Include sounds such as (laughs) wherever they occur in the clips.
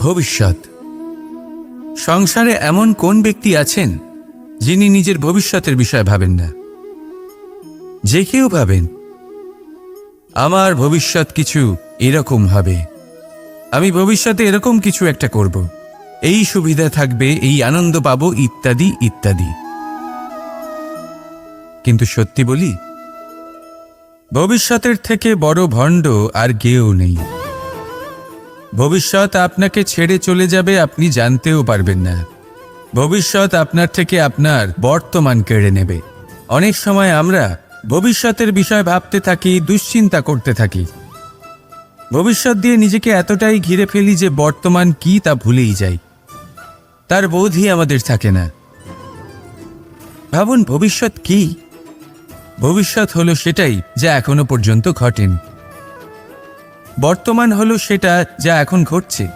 ভবিষ্যৎ। সংসারে এমন কোন ব্যক্তি আছেন যিনি নিজের ভবিষ্যতের বিষয়ে ভাবেন না? যে কেউ ভাবেন, আমার ভবিষ্যৎ কিছু এরকম হবে। আমি ভবিষ্যতে এরকম কিছু একটা করব। এই সুবিধা থাকবে, এই আনন্দ পাবো, ইত্যাদি ইত্যাদি। কিন্তু সত্যি বলি, ভবিষ্যতের থেকে বড় ভণ্ড আর কেউ নেই। ভবিষ্যৎ আপনাকে ছেড়ে চলে যাবে আপনি জানতেও পারবেন না। ভবিষ্যৎ আপনার থেকে আপনার বর্তমান কেড়ে নেবে। অনেক সময় আমরা ভবিষ্যতের বিষয় ভাবতে থাকি, দুশ্চিন্তা করতে থাকি। ভবিষ্যৎ দিয়ে নিজেকে এতটাই ঘিরে ফেলি যে বর্তমান কি তা ভুলেই যাই। তার বোধই আমাদের থাকে না। ভাবুন, ভবিষ্যৎ কি? ভবিষ্যৎ হলো সেটাই যা এখনও পর্যন্ত ঘটেনি। বর্তমান হলো সেটা যা এখন ঘটছে।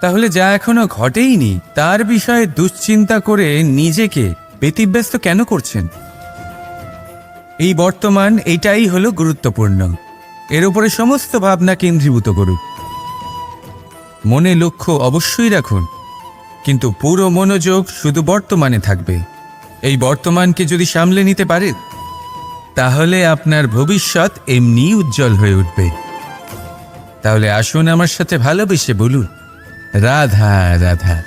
তাহলে যা এখনও ঘটেইনি, তার বিষয়ে দুশ্চিন্তা করে নিজেকে ব্যতিব্যস্ত কেন করছেন? এই বর্তমান, এটাই হলো গুরুত্বপূর্ণ। এর উপরে সমস্ত ভাবনা কেন্দ্রীভূত করুক মনে লক্ষ্য অবশ্যই রাখুন, কিন্তু পুরো মনোযোগ শুধু বর্তমানে থাকবে। এই বর্তমানকে যদি সামলে নিতে পারেন, তাহলে আপনার ভবিষ্যৎ এমনি উজ্জ্বল হয়ে উঠবে। তাহলে আসুন আমার সাথে ভালোবেসে বলুন। রাধা রাধা।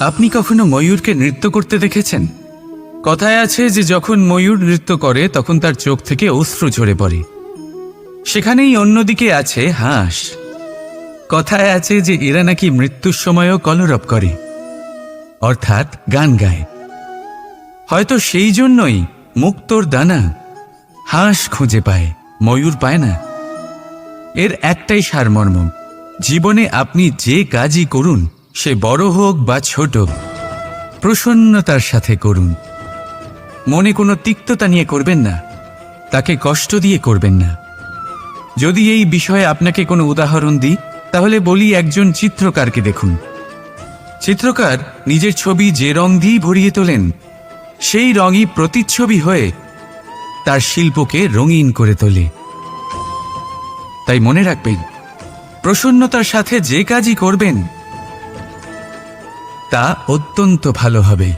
আপনি কখনো ময়ূরকে নৃত্য করতে দেখেছেন? কথায় আছে যে যখন ময়ূর নৃত্য করে, তখন তার চোখ থেকে অশ্রু ঝরে পড়ে। সেখানেই অন্যদিকে আছে হাঁস। কথায় আছে যে এরা নাকি মৃত্যুর সময়ও কলরব করে। অর্থাৎ গান গায়। হয়তো সেই জন্যই মুক্তোর দানা হাঁস খুঁজে পায়, ময়ূর পায় না। এর একটাই সারমর্ম, জীবনে আপনি যে কাজই করুন, সে বড় হোক বা ছোট, প্রসন্নতার সাথে করুন। মনে কোনো তিক্ততা নিয়ে করবেন না, তাকে কষ্ট দিয়ে করবেন না। যদি এই বিষয়ে আপনাকে কোনো উদাহরণ দিই, তাহলে বলি একজন চিত্রকারকে দেখুন। চিত্রকার নিজের ছবি যে রং দিয়েই ভরিয়ে তোলেন, সেই রঙই প্রতিচ্ছবি হয়ে তার শিল্পকে রঙিন করে তোলে। তাই মনে রাখবেন, প্রসন্নতার সাথে যে কাজই করবেন, তা অত্যন্ত ভালো হবে।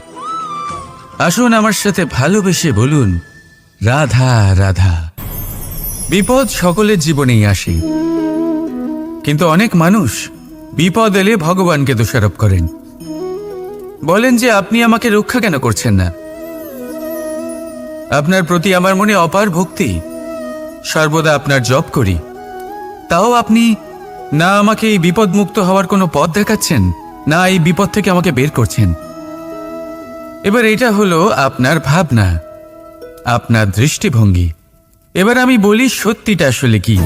আসুন আমার সাথে ভালোবেসে বলুন, রাধা রাধা। বিপদ সকলের জীবনেই আসে, কিন্তু অনেক মানুষ বিপদ এলে ভগবানকে দোষারোপ করেন। বলেন যে আপনি আমাকে রক্ষা কেন করছেন না? আপনার প্রতি আমার মনে অপার ভক্তি। সর্বদা আপনার জপ করি। তাও আপনি না আমাকে এই বিপদ মুক্ত হওয়ার কোনো পথ দেখাচ্ছেন? না এই বিপদ থেকে আমাকে বের করছেন? এবার এটা হলো আপনার ভাবনা, আপনার দৃষ্টিভঙ্গি। এবার আমি বলি সত্যিটা আসলে কি।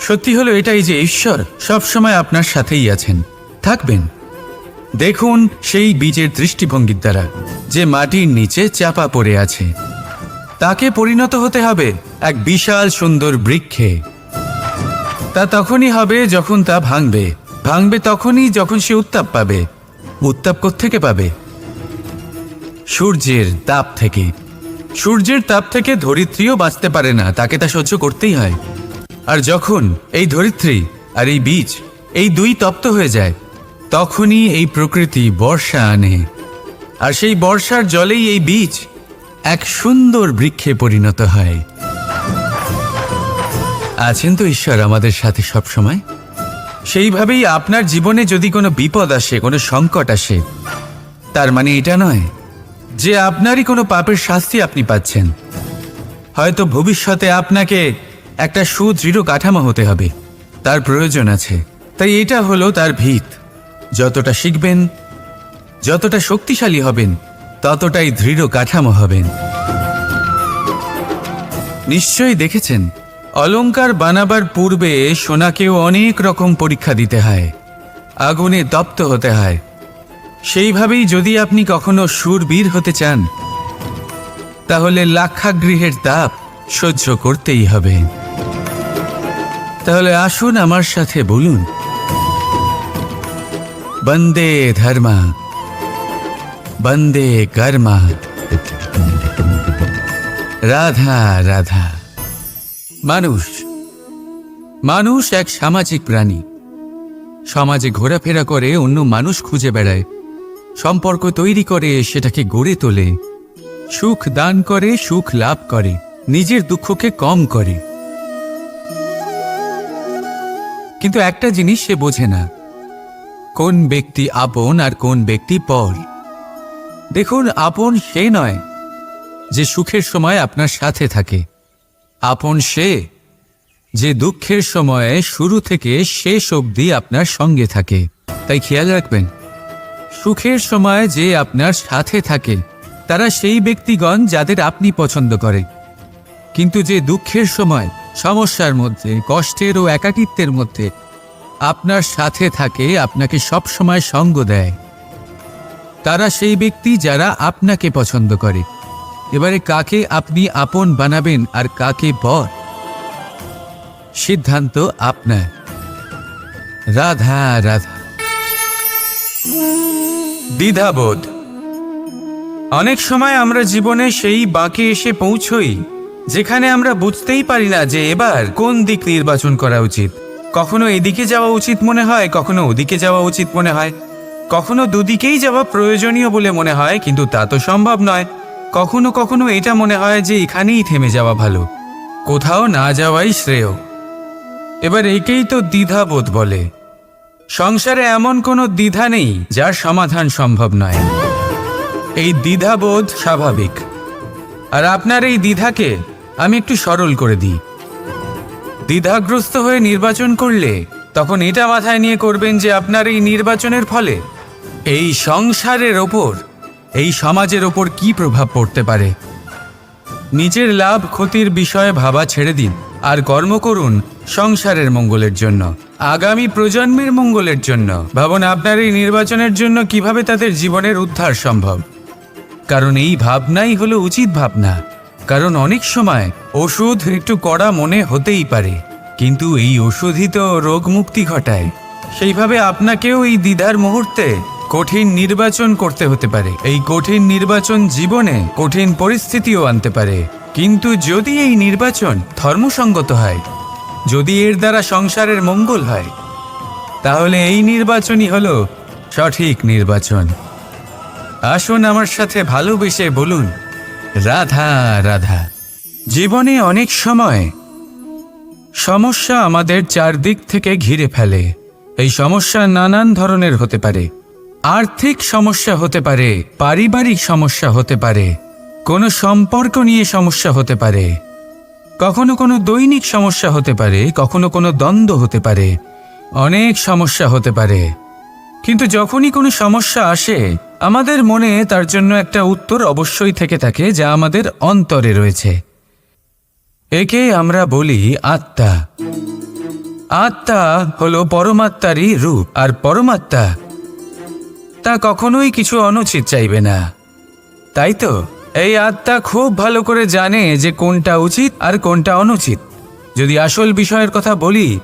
সত্যি হলো এটাই যে ঈশ্বর সবসময় আপনার সাথেই আছেন। থাকবেন। দেখুন সেই বীজের দৃষ্টিভঙ্গির দ্বারা, যে মাটির নিচে চাপা পড়ে আছে। তাকে পরিণত হতে হবে এক বিশাল সুন্দর বৃক্ষে। তা তখনই হবে যখন তা ভাঙবে। ভাঙবে তখনই যখন সে উত্তাপ পাবে। উত্তাপ থেকে পাবে? সূর্যের তাপ থেকে। সূর্যের তাপ থেকে ধরিত্রীও বাঁচতে পারে না, তাকে তা সহ্য করতেই হয়। আর যখন এই ধরিত্রী আর এই বীজ, এই দুই তপ্ত হয়ে যায়, তখনই এই প্রকৃতি বর্ষা আনে। আর সেই বর্ষার জলেই এই বীজ এক সুন্দর বৃক্ষে পরিণত হয়। আছেন তো ঈশ্বর আমাদের সাথে সব সময় সেইভাবেই আপনার জীবনে যদি কোনো বিপদ আসে, কোনো সংকট আসে, তার মানে এটা নয় যে আপনারই কোনো পাপের শাস্তি আপনি পাচ্ছেন। হয়তো ভবিষ্যতে আপনাকে একটা সুদৃঢ় কাঠামো হতে হবে, তার প্রয়োজন আছে। তাই এটা হলো তার ভিত। যতটা শিখবেন, যতটা শক্তিশালী হবেন, ততটাই দৃঢ় কাঠামো হবেন। নিশ্চয়ই দেখেছেন অলংকার বানাবার পূর্বে সোনাকেও অনেক রকম পরীক্ষা দিতে হয়, আগুনে দপ্ত হতে হয়। সেইভাবেই যদি আপনি কখনো সুরবীর হতে চান, তাহলে লাক্ষাগৃহের তাপ সহ্য করতেই হবে। তাহলে আসুন আমার সাথে বলুন, বন্দে ধর্মা, বন্দে কর্মা, রাধা রাধা। মানুষ। মানুষ এক সামাজিক প্রাণী। সমাজে ঘোরাফেরা করে, অন্য মানুষ খুঁজে বেড়ায়। সম্পর্ক তৈরি করে, সেটাকে গড়ে তোলে। সুখ দান করে, সুখ লাভ করে। নিজের দুঃখকে কম করে। কিন্তু একটা জিনিস সে বোঝে না। কোন ব্যক্তি আপন আর কোন ব্যক্তি পর। দেখুন, আপন সে নয় যে সুখের সময় আপনার সাথে থাকে। আপন সে যে দুঃখের সময়ে শুরু থেকে শেষ অবধি আপনার সঙ্গে থাকে। তাই খেয়াল রাখবেন, সুখের সময় যে আপনার সাথে থাকে, তারা সেই ব্যক্তিগণ যাদের আপনি পছন্দ করে। কিন্তু যে দুঃখের সময়, সমস্যার মধ্যে, কষ্টের ও একাকিত্বের মধ্যে আপনার সাথে থাকে, আপনাকে সব সময় সঙ্গ দেয়। তারা সেই ব্যক্তি যারা আপনাকে পছন্দ করে। এবারে কাকে আপনি আপন বানাবেন আর কাকে পর সিদ্ধান্ত আপনার। রাধা রাধা। দ্বিধাবোধ। অনেক সময় আমরা জীবনে সেই বাঁকে এসে পৌঁছই, যেখানে আমরা বুঝতেই পারি না যে এবার কোন দিক নির্বাচন করা উচিত। কখনো এদিকে যাওয়া উচিত মনে হয়, কখনো ওদিকে যাওয়া উচিত মনে হয়। কখনো দুদিকেই যাওয়া প্রয়োজনীয় বলে মনে হয়, কিন্তু তা তো সম্ভব নয়। কখনো কখনো এটা মনে হয় যে এখানেই থেমে যাওয়া ভালো। কোথাও না যাওয়াই শ্রেয়। এবার একেই তো দ্বিধাবোধ বলে। সংসারে এমন কোনো দ্বিধা নেই যার সমাধান সম্ভব নয়। এই দ্বিধাবোধ স্বাভাবিক। আর আপনার এই দ্বিধাকে আমি একটু সরল করে দিই। দ্বিধাগ্রস্ত হয়ে নির্বাচন করলে তখন এটা মাথায় নিয়ে করবেন যে আপনার এই নির্বাচনের ফলে এই সংসারের ওপর এই সমাজের ওপর কি প্রভাব পড়তে পারে? নিজের লাভ ক্ষতির বিষয়ে ভাবা ছেড়ে দিন আর কর্ম করুন সংসারের মঙ্গলের জন্য, আগামী প্রজন্মের মঙ্গলের জন্য। ভাবুন, আপনার এই নির্বাচনের জন্য কীভাবে তাদের জীবনের উদ্ধার সম্ভব? কারণ এই ভাবনাই হলো উচিত ভাবনা। কারণ অনেক সময় ওষুধ একটু কড়া মনে হতেই পারে, কিন্তু এই ওষুধই তো রোগ মুক্তি ঘটায়। সেইভাবে আপনাকেও এই দ্বিধার মুহূর্তে কঠিন নির্বাচন করতে হতে পারে। এই কঠিন নির্বাচন জীবনে কঠিন পরিস্থিতিও আনতে পারে। কিন্তু যদি এই নির্বাচন ধর্মসঙ্গত হয়, যদি এর দ্বারা সংসারের মঙ্গল হয়, তাহলে এই নির্বাচনই হলো সঠিক নির্বাচন। আসুন আমার সাথে ভালোবেসে বলুন, রাধা রাধা। জীবনে অনেক সময় সমস্যা আমাদের চারদিক থেকে ঘিরে ফেলে। এই সমস্যা নানান ধরনের হতে পারে। আর্থিক সমস্যা হতে পারে, পারিবারিক সমস্যা হতে পারে, কোনো সম্পর্ক নিয়ে সমস্যা হতে পারে, কখনো কোনো দৈনিক সমস্যা হতে পারে, কখনো কোনো দ্বন্দ্ব হতে পারে, অনেক সমস্যা হতে পারে। কিন্তু যখনই কোনো সমস্যা আসে, আমাদের মনে তার জন্য একটা উত্তর অবশ্যই থেকে থাকে যা আমাদের অন্তরে রয়েছে। একে আমরা বলি আত্মা। আত্মা হলো পরমাত্মারই রূপ, আর পরমাত্মা তা কখনোই কিছু অনুচিত চাইবে না। তাই তো? এই আত্মা খুব ভালো করে জানে যে কোনটা উচিত আর কোনটা অনুচিত। যদি আসল বিষয়ের কথা বলি,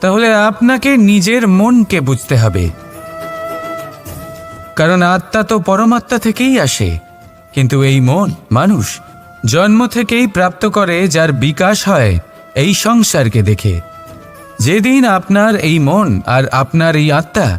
তাহলে আপনাকে নিজের মনকে বুঝতে হবে। কারণ আত্মা তো পরমাত্মা থেকেই আসে। কিন্তু এই মন, মানুষ, জন্ম থেকেই প্রাপ্ত করে যার বিকাশ হয় এই সংসারকে দেখে। যেদিন আপনার এই মন আর আপনার এই আত্মা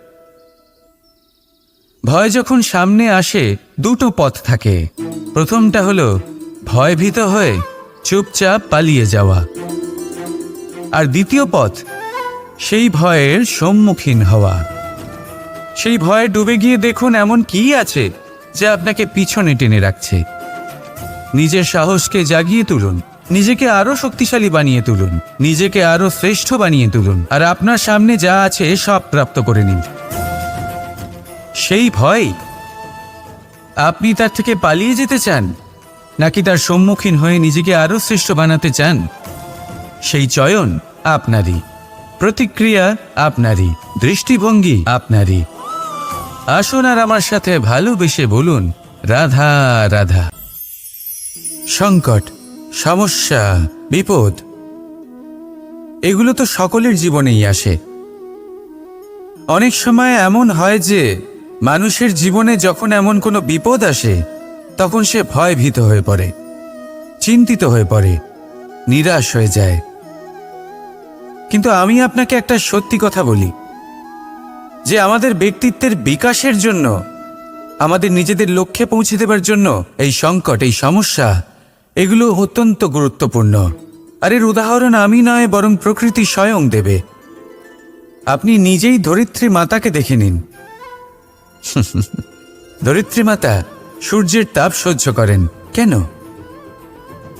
ভয় যখন সামনে আসে, দুটো পথ থাকে। প্রথমটা হলো, ভয়ভীত হয়ে চুপচাপ পালিয়ে যাওয়া। আর দ্বিতীয় পথ, সেই ভয়ের সম্মুখীন হওয়া। সেই ভয়ে ডুবে গিয়ে দেখুন এমন কি আছে, যা আপনাকে পিছনে টেনে রাখছে। নিজের সাহসকে জাগিয়ে তুলুন, নিজেকে আরও শক্তিশালী বানিয়ে তুলুন, নিজেকে আরও শ্রেষ্ঠ বানিয়ে তুলুন, আর আপনার সামনে যা আছে সব প্রাপ্ত করে নিন। সেই ভয়? আপনি তার থেকে পালিয়ে যেতে চান? নাকি তার সম্মুখীন হয়ে নিজেকে আরও শ্রেষ্ঠ বানাতে চান? সেই চয়ন আপনারই। প্রতিক্রিয়া আপনারই। দৃষ্টিভঙ্গি আপনারই। আসুন আর আমার সাথে ভালোবেসে বলুন, রাধা রাধা। সংকট, সমস্যা, বিপদ, এগুলো তো সকলের জীবনেই আসে। অনেক সময় এমন হয় যে মানুষের জীবনে যখন এমন কোনো বিপদ আসে, তখন সে ভয়ভীত হয়ে পড়ে, চিন্তিত হয়ে পড়ে, নিরাশ হয়ে যায়। কিন্তু আমি আপনাকে একটা সত্যি কথা বলি, যে আমাদের ব্যক্তিত্বের বিকাশের জন্য, আমাদের নিজেদের লক্ষ্যে পৌঁছে দেবার জন্য এই সংকট, এই সমস্যা, এগুলো অত্যন্ত গুরুত্বপূর্ণ। আর এর উদাহরণ আমি নয়, বরং প্রকৃতি স্বয়ং দেবে। আপনি নিজেই ধরিত্রী মাতাকে দেখে নিন। (laughs) ধরিত্রী মাতা সূর্যের তাপ সহ্য করেন। কেন?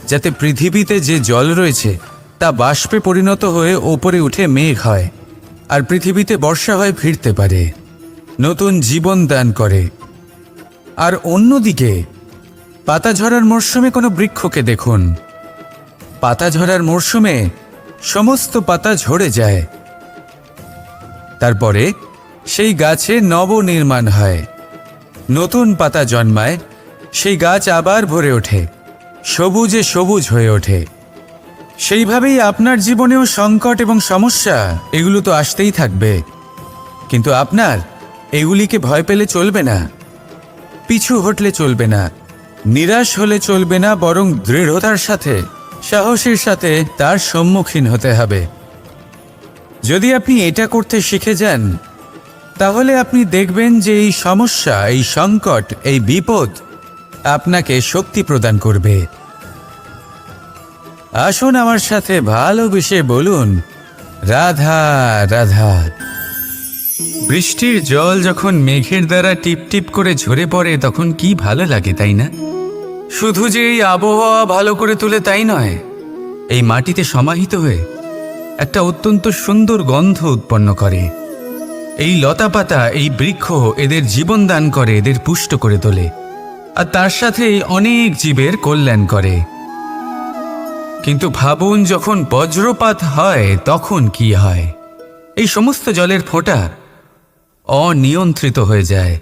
যাতে পৃথিবীতে যে জল রয়েছে, তা বাষ্পে পরিণত হয়ে ওপরে উঠে মেঘ হয়, আর পৃথিবীতে বর্ষা হয়ে ফিরতে পারে। নতুন জীবন দান করে। আর অন্যদিকে, পাতা ঝরার মরশুমে কোনো বৃক্ষকে দেখুন। পাতা ঝরার মরশুমে সমস্ত পাতা ঝরে যায়। তারপরে সেই গাছে নবনির্মাণ হয়। নতুন পাতা জন্মায়, সেই গাছ আবার ভরে ওঠে, সবুজে সবুজ হয়ে ওঠে। সেইভাবেই আপনার জীবনেও সংকট এবং সমস্যা, এগুলো তো আসতেই থাকবে। কিন্তু আপনার, এগুলিকে ভয় পেলে চলবে না। পিছু হটলে চলবে না, নিরাশ হলে চলবে না, বরং দৃঢ়তার সাথে, সাহসের সাথে তার সম্মুখীন হতে হবে। যদি আপনি এটা করতে শিখে যান তাহলে আপনি দেখবেন যে এই সমস্যা, এই সংকট, এই বিপদ আপনাকে শক্তি প্রদান করবে। আসুন আমার সাথে ভালোবেসে বলুন, রাধা রাধা। বৃষ্টির জল যখন মেঘের দ্বারা টিপ টিপ করে ঝরে পড়ে, তখন কি ভালো লাগে, তাই না? শুধু যে এই আবহাওয়া ভালো করে তুলে তাই নয়, এই মাটিতে সমাহিত হয়ে একটা অত্যন্ত সুন্দর গন্ধ উৎপন্ন করে। এই লতাপাতা, এই বৃক্ষ এদের জীবন দান করে, এদের পুষ্ট করে তোলে। আর তার সাথে অনেক জীবের কল্যাণ করে। কিন্তু ভাবুন, যখন বজ্রপাত হয়, তখন কি হয়? এই সমস্ত জলের ফোঁটা অনিয়ন্ত্রিত হয়ে যায়।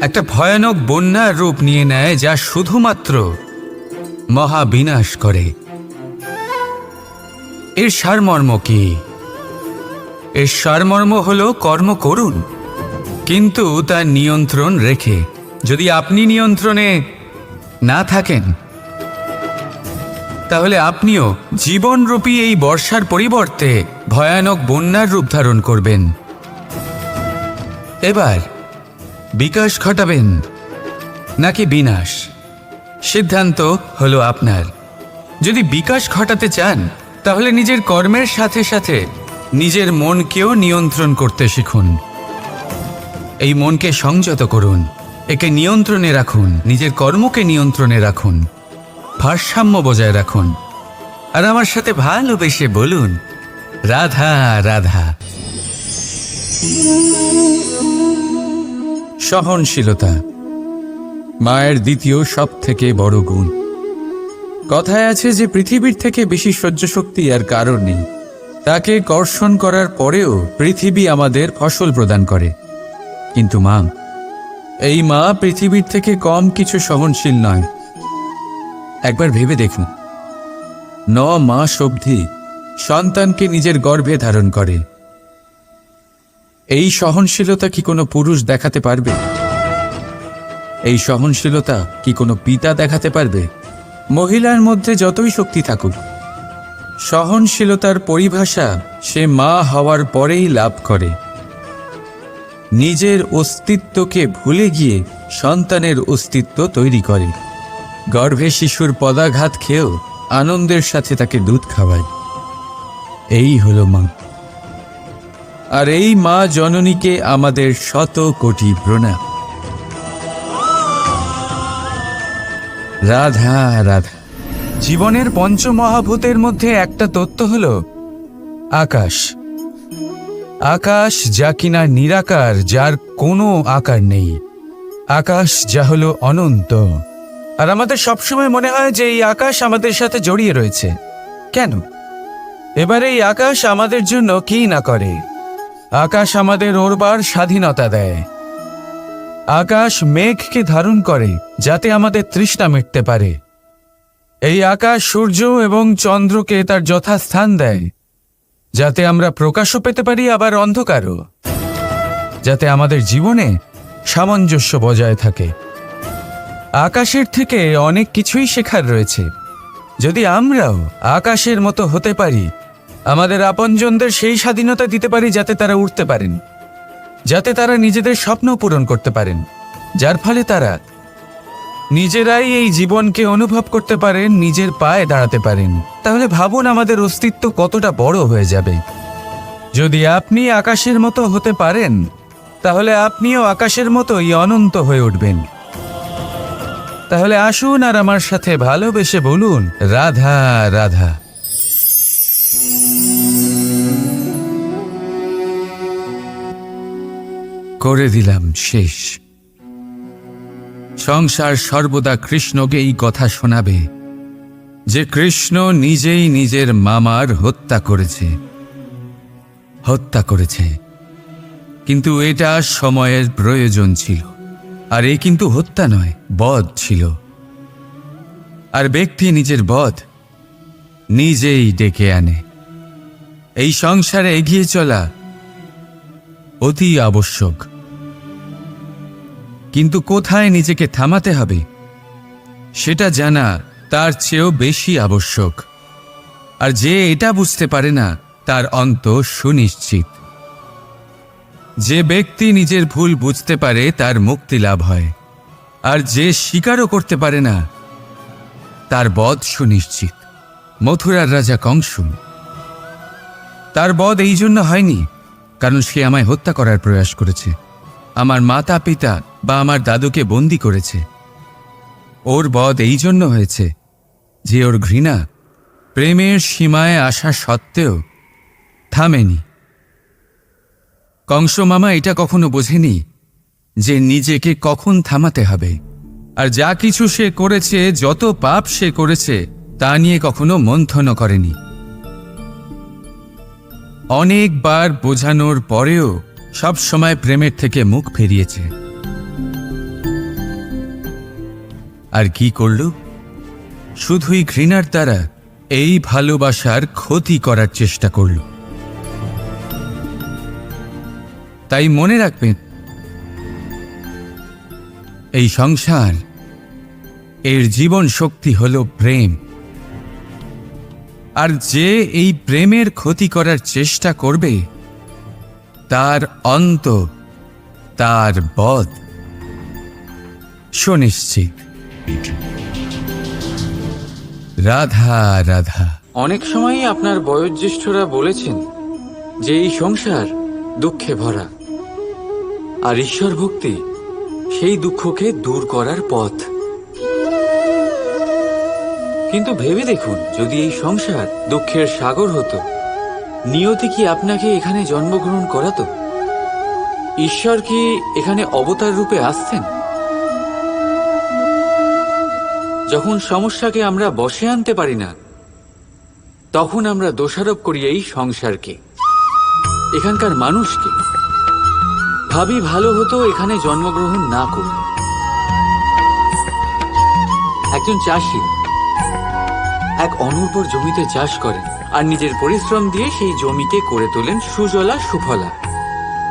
একটা ভয়ানক বন্যার রূপ নিয়ে নেয়, যা শুধুমাত্র মহাবিনাশ করে। এর সারমর্ম কি? এর সারমর্ম হল কর্ম করুন, কিন্তু তার নিয়ন্ত্রণ রেখে। যদি আপনি নিয়ন্ত্রণে না থাকেন, তাহলে আপনিও জীবনরূপী এই বর্ষার পরিবর্তে ভয়ানক বন্যার রূপ ধারণ করবেন। এবার বিকাশ ঘটাবেন, নাকি বিনাশ? সিদ্ধান্ত হলো আপনার। যদি বিকাশ ঘটাতে চান, তাহলে নিজের কর্মের সাথে সাথে নিজের মনকেও নিয়ন্ত্রণ করতে শিখুন। এই মনকে সংযত করুন। একে নিয়ন্ত্রণে রাখুন। নিজের কর্মকে নিয়ন্ত্রণে রাখুন। ভারসাম্য বজায় রাখুন। আর আমার সাথে ভালোবেসে বলুন, রাধা রাধা। সহনশীলতা মায়ের দ্বিতীয় সব থেকে বড় গুণ। কথায় আছে যে পৃথিবীর থেকে বেশি সহ্য শক্তি আর কারণ নেই। তাকে কর্ষণ করার পরেও পৃথিবী আমাদের ফসল প্রদান করে। কিন্তু মা, এই মা পৃথিবীর থেকে কম কিছু সহনশীল নয়। একবার ভেবে দেখুন। ন মাস অবধি সন্তানকে নিজের গর্ভে ধারণ করে। এই সহনশীলতা কি কোনো পুরুষ দেখাতে পারবে? এই সহনশীলতা কি কোনো পিতা দেখাতে পারবে? মহিলার মধ্যে যতই শক্তি থাকুক সহনশীলতার পরিভাষা সে মা হওয়ার পরেই লাভ করে। নিজের অস্তিত্বকে ভুলে গিয়ে সন্তানের অস্তিত্ব তৈরি করে। গর্ভে শিশুর পদাঘাত খেয়েও আনন্দের সাথে তাকে দুধ খাওয়ায়। এই হলো মা। আর এই মা জননীকে আমাদের শত কোটি প্রণাম। রাধা রাধা। জীবনের পঞ্চমহাভূতের মধ্যে একটা তত্ত্ব হল আকাশ। আকাশ যা কিনা নিরাকার, যার কোনো আকার নেই। আকাশ যা হলো অনন্ত। আর আমাদের সবসময় মনে হয় যে এই আকাশ আমাদের সাথে জড়িয়ে রয়েছে। কেন? এবার এই আকাশ আমাদের জন্য কি না করে? আকাশ আমাদের ওরবার স্বাধীনতা দেয়। আকাশ মেঘকে ধারণ করে, যাতে আমাদের তৃষ্ণা মিটতে পারে। এই আকাশ সূর্য এবং চন্দ্রকে তার যথাস্থান দেয়, যাতে আমরা প্রকাশও পেতে পারি, আবার অন্ধকারও, যাতে আমাদের জীবনে সামঞ্জস্য বজায় থাকে। আকাশের থেকে অনেক কিছুই শেখার রয়েছে। যদি আমরাও আকাশের মতো হতে পারি, আমাদের আপনজনদের সেই স্বাধীনতা দিতে পারি, যাতে তারা উঠতে পারেন, যাতে তারা নিজেদের স্বপ্ন পূরণ করতে পারেন, যার ফলে তারা নিজেরাই এই জীবনকে অনুভব করতে পারেন, নিজের পায়ে দাঁড়াতে পারেন। তাহলে ভাবুন আমাদের অস্তিত্ব কতটা বড় হয়ে যাবে। যদি আপনি আকাশের মতো হতে পারেন, তাহলে আপনিও আকাশের মতোই অনন্ত হয়ে উঠবেন। তাহলে আসুন আর আমার সাথে ভালোবেসে বলুন, রাধা রাধা। করে দিলাম শেষ। সংসার সর্বদা কৃষ্ণকে এই কথা শোনাবে, যে কৃষ্ণ নিজেই নিজের মামার হত্যা করেছে। হত্যা করেছে। কিন্তু এটা সময়ের প্রয়োজন ছিল, আর এ কিন্তু হত্যা নয়, বধ ছিল। আর ব্যক্তি নিজের বধ নিজেই ডেকে আনে। এই সংসারে এগিয়ে চলা অতি আবশ্যক। কিন্তু কোথায় নিজেকে থামাতে হবে? সেটা জানা তার চেয়েও বেশি আবশ্যক। আর যে এটা বুঝতে পারে না, তার অন্ত সুনিশ্চিত। যে ব্যক্তি নিজের ভুল বুঝতে পারে, তার মুক্তি লাভ হয়। আর যে স্বীকারও করতে পারে না, তার বধ সুনিশ্চিত। মথুরার রাজা কংস তার বধ এই জন্য হয়নি, কারণ সে আমায় হত্যা করার প্রয়াস করেছে। আমার মাতা পিতা বা আমার দাদুকে বন্দি করেছে। ওর বধ এই জন্য হয়েছে যে ওর ঘৃণা প্রেমের সীমায় আসা সত্ত্বেও থামেনি। কংস মামা এটা কখনো বোঝেনি যে নিজেকে কখন থামাতে হবে। আর যা কিছু সে করেছে, যত পাপ সে করেছে, তা নিয়ে কখনো মন্থনও করেনি। অনেকবার বোঝানোর পরেও সব সময় প্রেমের থেকে মুখ ফেরিয়েছে। আর কি করল? শুধুই ঘৃণার দ্বারা এই ভালোবাসার ক্ষতি করার চেষ্টা করল। তাই মনে রাখবেন, এই সংসার, এর জীবন শক্তি হল প্রেম। আর যে এই প্রেমের ক্ষতি করার চেষ্টা করবে তার অন্ত, তার বধ। সুনিশ্চিত। রাধা রাধা। অনেক সময়ই আপনার বয়োজ্যেষ্ঠরা বলেছেন যে এই সংসার দুঃখে ভরা। আর ঈশ্বর ভক্তি সেই দুঃখকে দূর করার পথ। কিন্তু ভেবে দেখুন, যদি এই সংসার দুঃখের সাগর হতো নিয়তি কি আপনাকে এখানে জন্মগ্রহণ করাতো ঈশ্বর কি এখানে অবতার রূপে আসছেন? যখন সমস্যাকে আমরা বসে আনতে পারি না, তখন আমরা দোষারোপ করি এই সংসারকে। এখানকার মানুষকে। ভাবি ভালো হতো এখানে জন্মগ্রহণ না করি। একজন চাষি, এক অনুর্বর জমিতে চাষ করেন। আর নিজের পরিশ্রম দিয়ে সেই জমিকে করে তোলেন সুজলা সুফলা।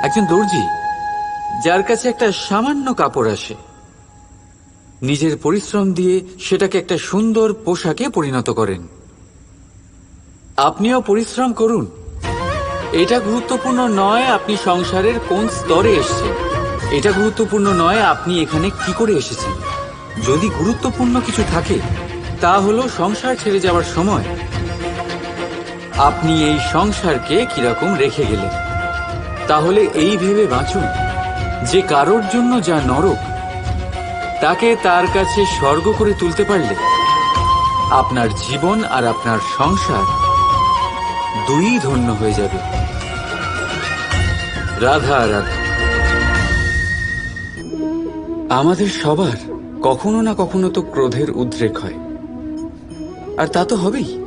একজন দর্জি, যার কাছে একটা সামান্য কাপড় আসে। নিজের পরিশ্রম দিয়ে সেটাকে একটা সুন্দর পোশাকে পরিণত করেন। আপনিও পরিশ্রম করুন। এটা গুরুত্বপূর্ণ নয় আপনি সংসারের কোন স্তরে এসেছেন। এটা গুরুত্বপূর্ণ নয় আপনি এখানে কি করে এসেছেন। যদি গুরুত্বপূর্ণ কিছু থাকে, তা হলো সংসার ছেড়ে যাওয়ার সময় আপনি এই সংসারকে কীরকম রেখে গেলেন? তাহলে এই ভেবে বাঁচুন যে কারোর জন্য যা নরক, তাকে তার কাছে স্বর্গ করে তুলতে পারলে আপনার জীবন আর আপনার সংসার দুই ধন্য হয়ে যাবে। রাধা রাধা। আমাদের সবার কখনো না কখনো তো ক্রোধের উদ্রেক হয়। আর তা তো হবেই।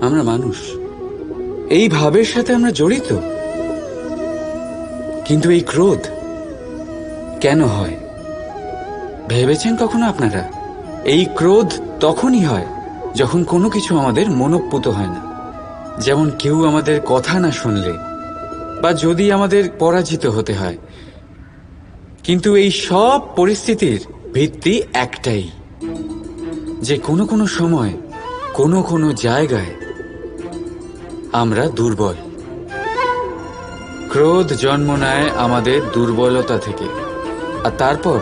আমরা মানুষ। এই ভাবের সাথে আমরা জড়িত। কিন্তু এই ক্রোধ কেন হয়? ভেবেছেন কখনো আপনারা? এই ক্রোধ তখনই হয় যখন কোনো কিছু আমাদের মনোপুত হয় না। যেমন কেউ আমাদের কথা না শুনলে বা যদি আমাদের পরাজিত হতে হয়। কিন্তু এই সব পরিস্থিতির ভিত্তি একটাই। যে কোনো কোনো সময়, কোনো কোনো জায়গায় আমরা দুর্বল। ক্রোধ জন্ম নেয় আমাদের দুর্বলতা থেকে। আর তারপর?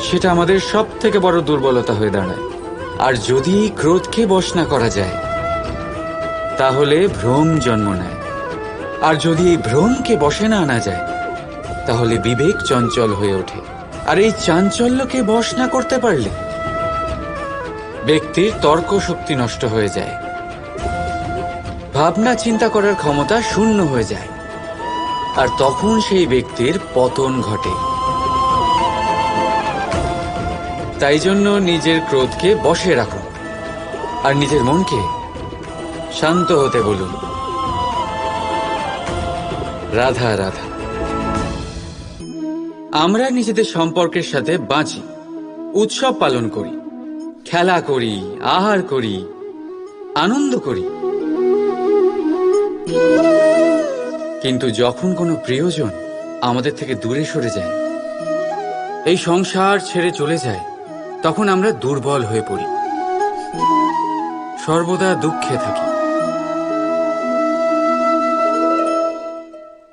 সেটা আমাদের সব থেকে বড় দুর্বলতা হয়ে দাঁড়ায়। আর যদি ক্রোধকে বশ না করা যায়, তাহলে ভ্রম জন্ম নেয়। আর যদি এই ভ্রমকে বসে না আনা যায়, তাহলে বিবেক চঞ্চল হয়ে ওঠে। আর এই চাঞ্চল্যকে বশ না করতে পারলে ব্যক্তির তর্ক শক্তি নষ্ট হয়ে যায়। ভাবনা চিন্তা করার ক্ষমতা শূন্য হয়ে যায়। আর তখন সেই ব্যক্তির পতন ঘটে। তাই জন্য নিজের ক্রোধকে বসে রাখুন। আর নিজের মনকে শান্ত হতে বলুন। রাধা রাধা। আমরা নিজেদের সম্পর্কের সাথে বাঁচি, উৎসব পালন করি, খেলা করি, আহার করি, আনন্দ করি। কিন্তু যখন কোনো প্রিয়জন আমাদের থেকে দূরে সরে যায়, এই সংসার ছেড়ে চলে যায়, তখন আমরা দুর্বল হয়ে পড়ি। সর্বদা দুঃখে থাকি।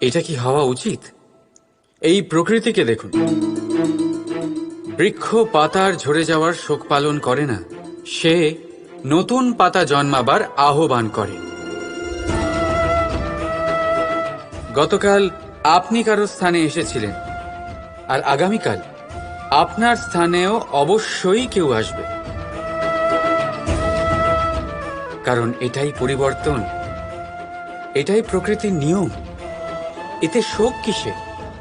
এটা কি হওয়া উচিত? এই প্রকৃতিকে দেখুন। বৃক্ষ পাতার ঝরে যাওয়ার শোক পালন করে না, সে নতুন পাতা জন্মাবার আহ্বান করে। গতকাল আপনি কারও স্থানে এসেছিলেন, আর আগামীকাল আপনার স্থানেও অবশ্যই কেউ আসবে। কারণ এটাই পরিবর্তন, এটাই প্রকৃতির নিয়ম। এতে শোক কিসে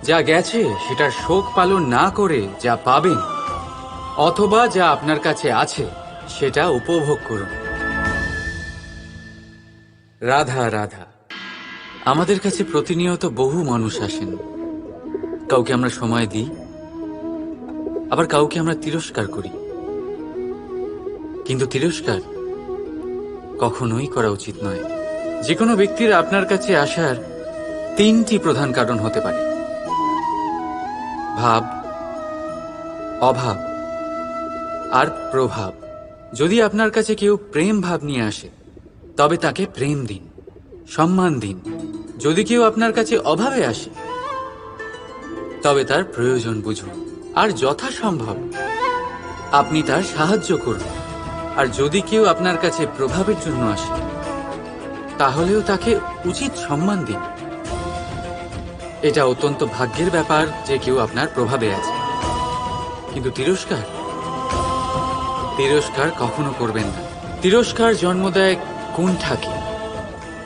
যা গেছে, সেটার শোক পালন না করে যা পাবেন, অথবা যা আপনার কাছে আছে, সেটা উপভোগ করুন। রাধা রাধা। আমাদের কাছে প্রতিনিয়ত বহু মানুষ আসেন। কাউকে আমরা সময় দিই, আবার কাউকে আমরা তিরস্কার করি। কিন্তু তিরস্কার কখনোই করা উচিত নয়। যে কোনো ব্যক্তির আপনার কাছে আসার তিনটি প্রধান কারণ হতে পারে। ভাব, অভাব আর প্রভাব। যদি আপনার কাছে কেউ প্রেম ভাব নিয়ে আসে, তবে তাকে প্রেম দিন, সম্মান দিন। যদি কেউ আপনার কাছে অভাবে আসে, তবে তার প্রয়োজন বুঝুন। আর যথাসম্ভব, আপনি তার সাহায্য করুন। আর যদি কেউ আপনার কাছে প্রভাবের জন্য আসে, তাহলেও তাকে উচিত সম্মান দিন। এটা অত্যন্ত ভাগ্যের ব্যাপার যে কেউ আপনার প্রভাবে আছে। কিন্তু তিরস্কার? তিরস্কার কখনো করবেন না। তিরস্কার জন্ম দেয় কুণ্ঠাকে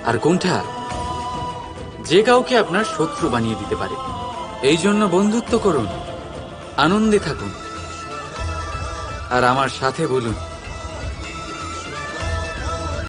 আর কুণ্ঠা যে কাউকে আপনার শত্রু বানিয়ে দিতে পারে। এই জন্য বন্ধুত্ব করুন, আনন্দে থাকুন। আর আমার সাথে বলুন